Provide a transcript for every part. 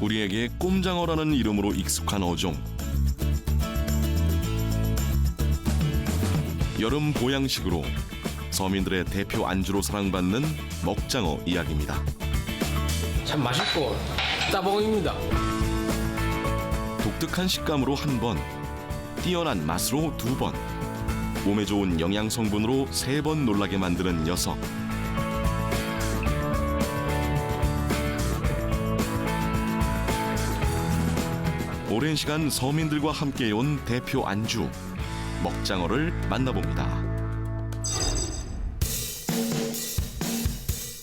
우리에게 꼼장어라는 이름으로 익숙한 어종. 여름 보양식으로 서민들의 대표 안주로 사랑받는 먹장어 이야기입니다. 참 맛있고 따봉입니다. 독특한 식감으로 한 번, 뛰어난 맛으로 두 번, 몸에 좋은 영양 성분으로 세 번 놀라게 만드는 녀석. 오랜 시간 서민들과 함께해온 대표 안주 먹장어를 만나봅니다.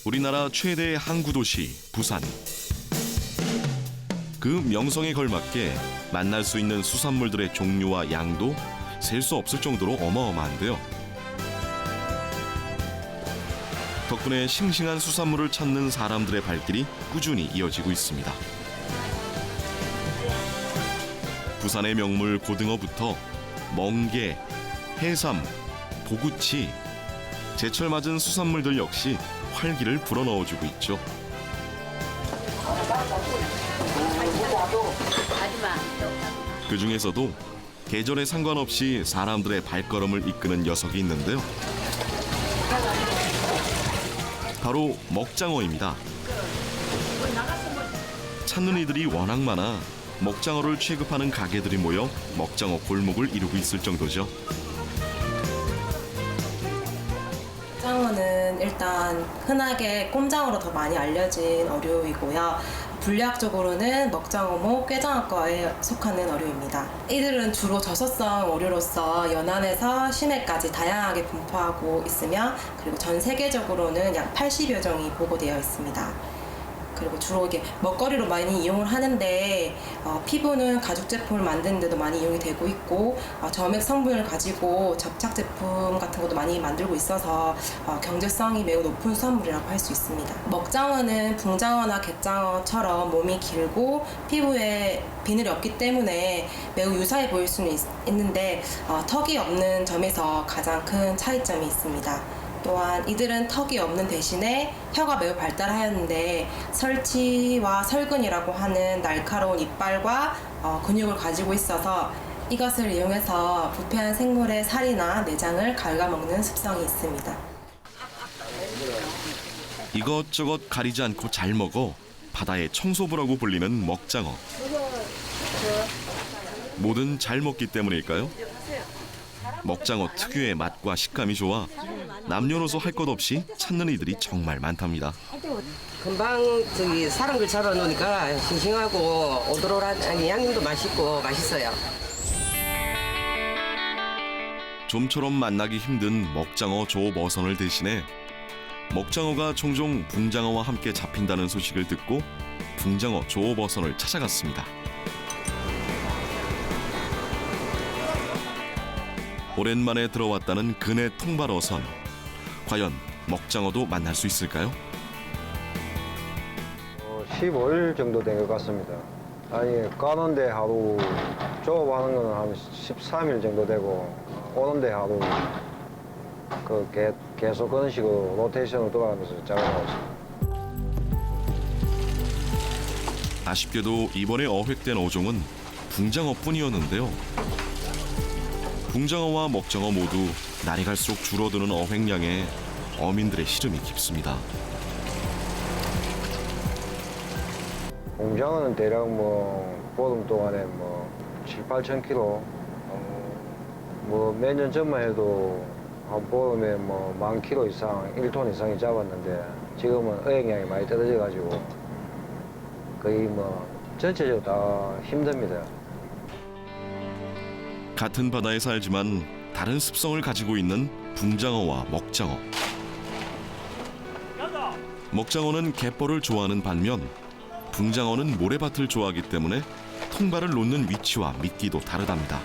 우리나라 최대의 항구 도시 부산. 그 명성에 걸맞게 만날 수 있는 수산물들의 종류와 양도 셀 수 없을 정도로 어마어마한데요. 덕분에 싱싱한 수산물을 찾는 사람들의 발길이 꾸준히 이어지고 있습니다. 부산의 명물 고등어부터 멍게, 해삼, 보구치, 제철 맞은 수산물들 역시 활기를 불어넣어주고 있죠. 그 중에서도 계절에 상관없이 사람들의 발걸음을 이끄는 녀석이 있는데요. 바로 먹장어입니다. 찾는 이들이 워낙 많아 먹장어를 취급하는 가게들이 모여 먹장어 골목을 이루고 있을 정도죠. 꼼장어는 일단 흔하게 꼼장어로 더 많이 알려진 어류이고요. 분류학적으로는 먹장어목 꾀장어과에 속하는 어류입니다. 이들은 주로 저서성 어류로서 연안에서 심해까지 다양하게 분포하고 있으며 그리고 전 세계적으로는 약 80여 종이 보고되어 있습니다. 그리고 주로 이게 먹거리로 많이 이용을 하는데 어, 피부는 가죽 제품을 만드는 데도 많이 이용이 되고 있고 어, 점액 성분을 가지고 접착 제품 같은 것도 많이 만들고 있어서 어, 경제성이 매우 높은 수산물이라고 할 수 있습니다. 먹장어는 붕장어나 갯장어처럼 몸이 길고 피부에 비늘이 없기 때문에 매우 유사해 보일 수는 있, 는데 턱이 없는 점에서 가장 큰 차이점이 있습니다. 또한 이들은 턱이 없는 대신에 혀가 매우 발달하였는데 설치와 설근이라고 하는 날카로운 이빨과 어, 근육을 가지고 있어서 이것을 이용해서 부패한 생물의 살이나 내장을 갉아먹는 습성이 있습니다. 이것저것 가리지 않고 잘 먹어 바다의 청소부라고 불리는 먹장어. 뭐든 잘 먹기 때문일까요? 먹장어 특유의 맛과 식감이 좋아 남녀노소 할 것 없이 찾는 이들이 정말 많답니다. 금방 저기 사람 걸 잡아놓으니까 싱싱하고 아니 양념도 맛있고 맛있어요. 좀처럼 만나기 힘든 먹장어 조버선을 대신해 먹장어가 종종 붕장어와 함께 잡힌다는 소식을 듣고 붕장어 조버선을 찾아갔습니다. 오랜만에 들어왔다는 그네 통발 어선. 과연 먹장어도 만날 수 있을까요? 어, 15일 정도 된 것 같습니다. 아니 까는데 하루 조업하는 거는 한 13일 정도 되고 오는데 하루 그 개, 계속 그런 식으로 로테이션을 돌아가면서 작업하고 있습니다. 아쉽게도 이번에 어획된 어종은 붕장어뿐이었는데요. 붕장어와 먹장어 모두 날이 갈수록 줄어드는 어획량에 어민들의 시름이 깊습니다. 공장은 대략 뭐 보름 동안에 뭐 7, 8천 킬로 어, 뭐몇 년 전만 해도 한 보름에 뭐 만 킬로 이상, 1톤 이상이 잡았는데 지금은 어획량이 많이 떨어져 가지고 거의 뭐 전체적으로 다 힘듭니다. 같은 바다에 살지만 다른 습성을 가지고 있는 붕장어와 먹장어. 먹장어는 갯벌을 좋아하는 반면 붕장어는 모래밭을 좋아하기 때문에 통발을 놓는 위치와 미끼도 다르답니다.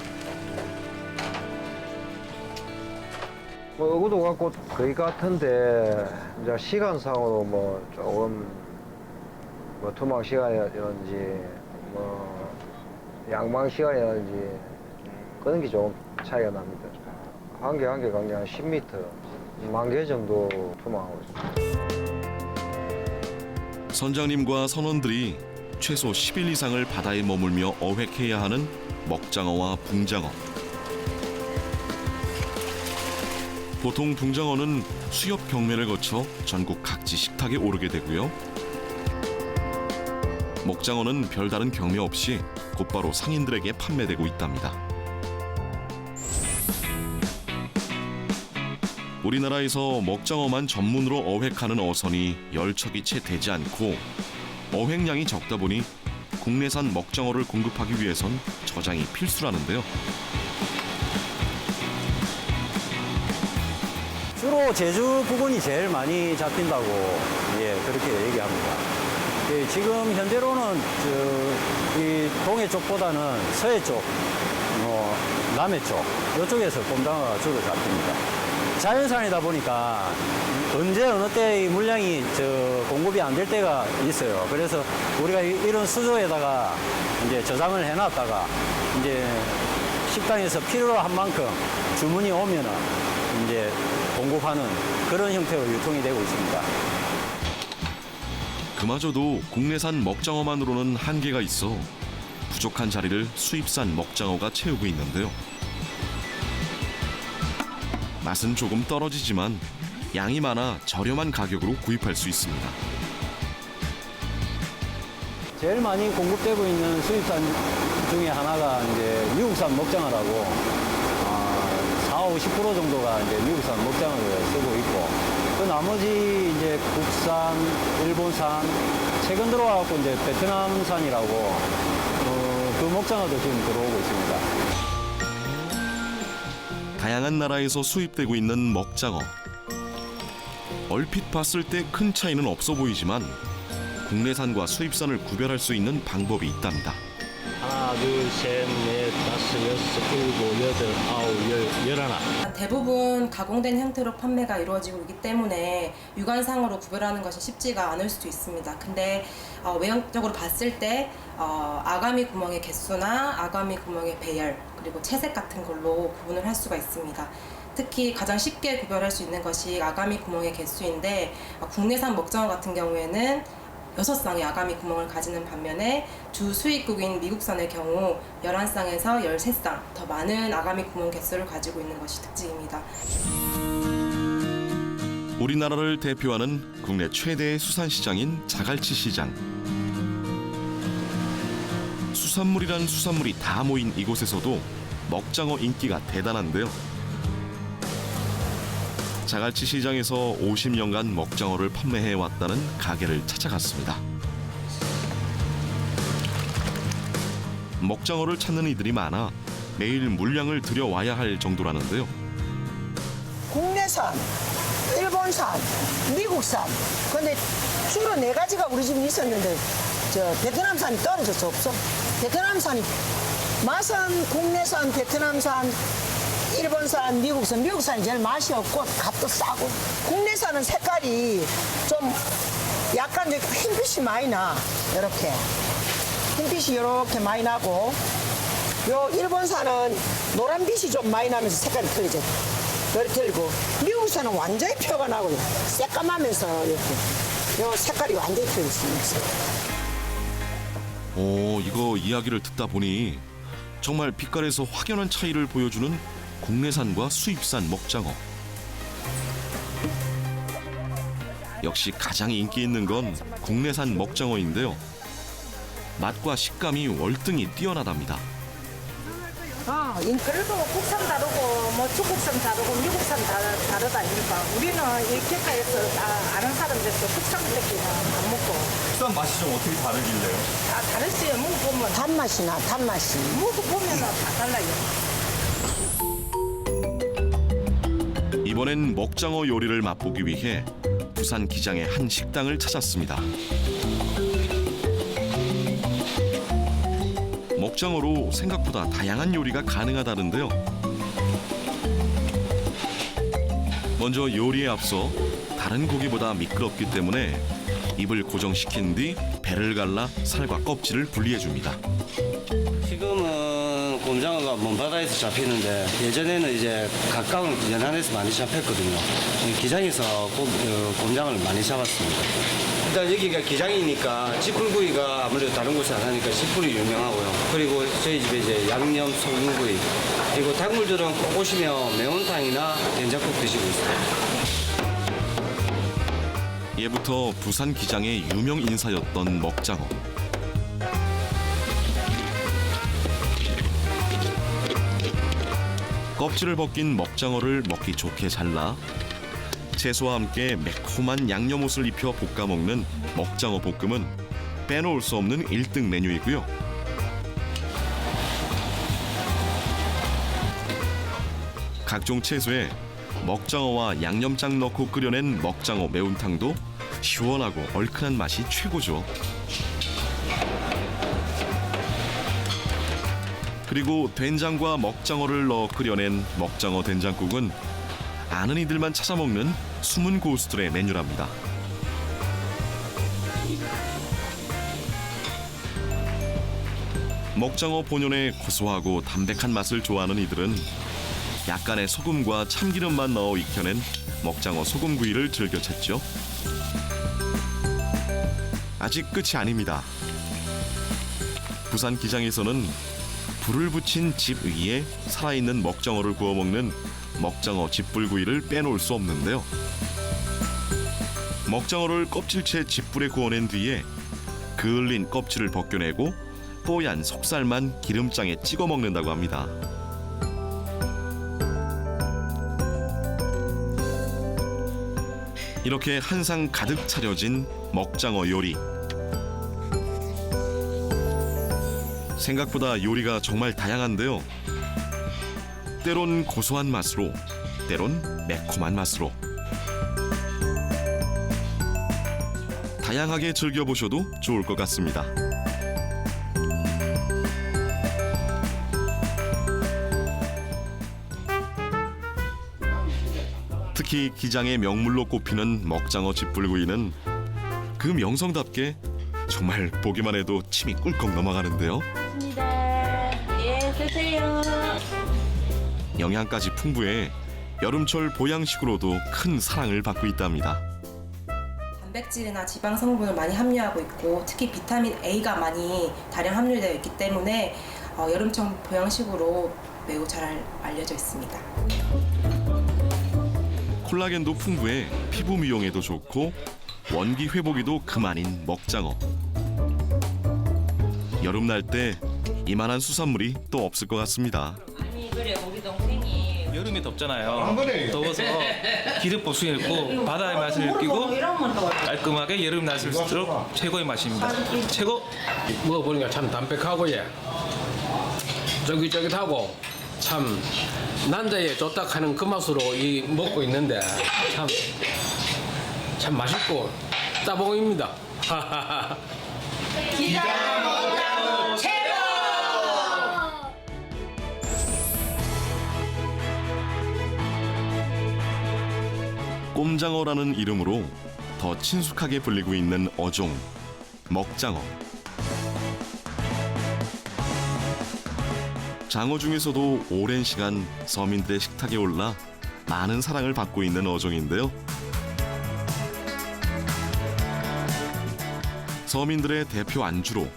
뭐 어구도 같고 거의 같은데 이제 시간상으로 뭐 조금 뭐 투망 시간이라든지 뭐 양망 시간이라든지 그런 게 조금 차이가 납니다. 한 개 한개 관계 한 10m, 만 개 정도 투망하고 있습니다. 선장님과 선원들이 최소 10일 이상을 바다에 머물며 어획해야 하는 먹장어와 붕장어. 보통 붕장어는 수협 경매를 거쳐 전국 각지 식탁에 오르게 되고요. 먹장어는 별다른 경매 없이 곧바로 상인들에게 판매되고 있답니다. 우리나라에서 먹장어만 전문으로 어획하는 어선이 열 척이 채 되지 않고 어획량이 적다 보니 국내산 먹장어를 공급하기 위해선 저장이 필수라는데요. 주로 제주 부근이 제일 많이 잡힌다고 예 그렇게 얘기합니다. 예, 지금 현재로는 저, 이 동해 쪽보다는 서해 쪽, 뭐 남해 쪽 이쪽에서 꼼장어가 주로 잡힙니다. 자연산이다 보니까 언제 어느 때이 물량이 저 공급이 안 될 때가 있어요. 그래서 우리가 이- 이런 수조에다가 이제 저장을 해놨다가 이제 식당에서 필요로 한 만큼 주문이 오면은 이제 공급하는 그런 형태로 유통이 되고 있습니다. 그마저도 국내산 먹장어만으로는 한계가 있어 부족한 자리를 수입산 먹장어가 채우고 있는데요. 맛은 조금 떨어지지만 양이 많아 저렴한 가격으로 구입할 수 있습니다. 제일 많이 공급되고 있는 수입산 중에 하나가 이제 미국산 먹장어라고 아, 4, 50% 정도가 이제 미국산 먹장어를 쓰고 있고 그 나머지 이제 국산, 일본산 최근 들어와갖고 이제 베트남산이라고 어, 그 먹장어도 지금 들어오고 있습니다. 다양한 나라에서 수입되고 있는 먹장어. 얼핏 봤을 때 큰 차이는 없어 보이지만 국내산과 수입산을 구별할 수 있는 방법이 있답니다. 둘, 셋, 넷, 다섯, 여섯, 일곱, 여덟, 아홉, 열, 열하나. 대부분 가공된 형태로 판매가 이루어지고 있기 때문에 육안상으로 구별하는 것이 쉽지가 않을 수도 있습니다. 근데 어, 외형적으로 봤을 때 어, 아가미 구멍의 개수나 아가미 구멍의 배열 그리고 채색 같은 걸로 구분을 할 수가 있습니다. 특히 가장 쉽게 구별할 수 있는 것이 아가미 구멍의 개수인데 어, 국내산 먹장어 같은 경우에는 여섯 쌍의 아가미 구멍을 가지는 반면에 주 수입국인 미국산의 경우 11쌍에서 13쌍 더 많은 아가미 구멍 개수를 가지고 있는 것이 특징입니다. 우리나라를 대표하는 국내 최대의 수산시장인 자갈치 시장. 수산물이란 수산물이 다 모인 이곳에서도 먹장어 인기가 대단한데요. 자갈치 시장에서 50년간 먹장어를 판매해 왔다는 가게를 찾아갔습니다. 먹장어를 찾는 이들이 많아 매일 물량을 들여와야 할 정도라는데요. 국내산, 일본산, 미국산. 근데 주로 네 가지가 우리 집에 있었는데 저 베트남산이 떨어져서 없어. 베트남산이 맛은 국내산, 베트남산, 일본산, 미국산. 미국산이 제일 맛이 없고 값도 싸고. 국내산은 색깔이 좀 약간 흰빛이 많이 나. 이렇게. 흰빛이 이렇게 많이 나고 요 일본산은 노란빛이 좀 많이 나면서 색깔이 틀리죠. 틀리고 미국산은 완전히 표가 나고 새까마면서 이렇게 요 색깔이 완전히 틀렸습니다. 오, 이거 이야기를 듣다 보니 정말 빛깔에서 확연한 차이를 보여주는 국내산과 수입산 먹장어. 역시 가장 인기 있는 건 국내산 먹장어인데요. 맛과 식감이 월등히 뛰어나답니다. 아, 그래도 국산 다르고 뭐 중국산 다르고 미국산 다, 다르다 이니까 우리는 이 객가에서 다 아는 사람들도 국산 새끼는 안 먹고 국산 맛이 좀 어떻게 다르길래요? 다 다르지 먹어보면 단맛이 나, 단맛이. 먹어보면 다 달라요 이번엔 먹장어 요리를 맛보기 위해 부산 기장의 한 식당을 찾았습니다. 먹장어로 생각보다 다양한 요리가 가능하다는데요. 먼저 요리에 앞서 다른 고기보다 미끄럽기 때문에 입을 고정시킨 뒤 배를 갈라 살과 껍질을 분리해 줍니다. 지금은 곰장어가 먼 바다에서 잡히는데 예전에는 이제 가까운 연안에서 많이 잡혔거든요. 기장에서 곰, 어, 곰장어를 많이 잡았습니다. 일단 여기가 기장이니까 찌풀구이가 아무래도 다른 곳에 안 하니까 찌풀이 유명하고요. 그리고 저희 집에 이제 양념 소금구이 그리고 닭물들은 꼭 오시면 매운탕이나 된장국 드시고 있어요. 예부터 부산 기장의 유명 인사였던 먹장어. 껍질을 벗긴 먹장어를 먹기 좋게 잘라 채소와 함께 매콤한 양념옷을 입혀 볶아 먹는 먹장어 볶음은 빼놓을 수 없는 1등 메뉴이고요. 각종 채소에 먹장어와 양념장 넣고 끓여낸 먹장어 매운탕도 시원하고 얼큰한 맛이 최고죠. 그리고 된장과 먹장어를 넣어 끓여낸 먹장어 된장국은 아는 이들만 찾아 먹는 숨은 고수들의 메뉴랍니다. 먹장어 본연의 고소하고 담백한 맛을 좋아하는 이들은 약간의 소금과 참기름만 넣어 익혀낸 먹장어 소금구이를 즐겨 찾죠. 아직 끝이 아닙니다. 부산 기장에서는 불을 붙인 집 위에 살아있는 먹장어를 구워 먹는 먹장어 집불구이를 빼놓을 수 없는데요. 먹장어를 껍질째 집불에 구워낸 뒤에 그을린 껍질을 벗겨내고 뽀얀 속살만 기름장에 찍어 먹는다고 합니다. 이렇게 한 상 가득 차려진 먹장어 요리. 생각보다 요리가 정말 다양한데요. 때론 고소한 맛으로, 때론 매콤한 맛으로. 다양하게 즐겨보셔도 좋을 것 같습니다. 특히 기장의 명물로 꼽히는 먹장어 집불구이는 그 명성답게 정말 보기만 해도 침이 꿀꺽 넘어가는데요. 영양까지 풍부해 여름철 보양식으로도 큰 사랑을 받고 있답니다. 단백질이나 지방 성분을 많이 함유하고 있고 특히 비타민 A가 많이 다량 함유되어 있기 때문에 어, 여름철 보양식으로 매우 잘 알려져 있습니다. 콜라겐도 풍부해 피부 미용에도 좋고 원기 회복에도 그만인 먹장어. 여름 날 때 이만한 수산물이 또 없을 것 같습니다. 아니 그래 우리 동생이 여름이 덥잖아요. 더워서 기름 보충이 있고 바다의 맛을 느끼고 깔끔하게 여름 날씨일수록 최고의 맛입니다. 최고! 먹어보니까 참 담백하고 예 쫄깃쫄깃하고 참 남자의 좋다 하는 그 맛으로 이 먹고 있는데 참 참 맛있고 따봉입니다. 꼼장어라는 이름으로 더 친숙하게 불리고 있는 어종 먹장어. 장어 중에서도 오랜 시간 서민들의 식탁에 올라 많은 사랑을 받고 있는 어종인데요. 서민들의 대표 안주로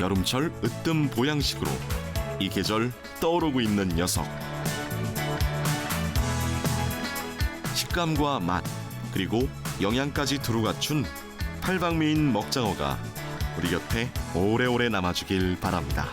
여름철 으뜸 보양식으로 이 계절 떠오르고 있는 녀석. 식감과 맛 그리고 영양까지 두루 갖춘 팔방미인 먹장어가 우리 곁에 오래오래 남아주길 바랍니다.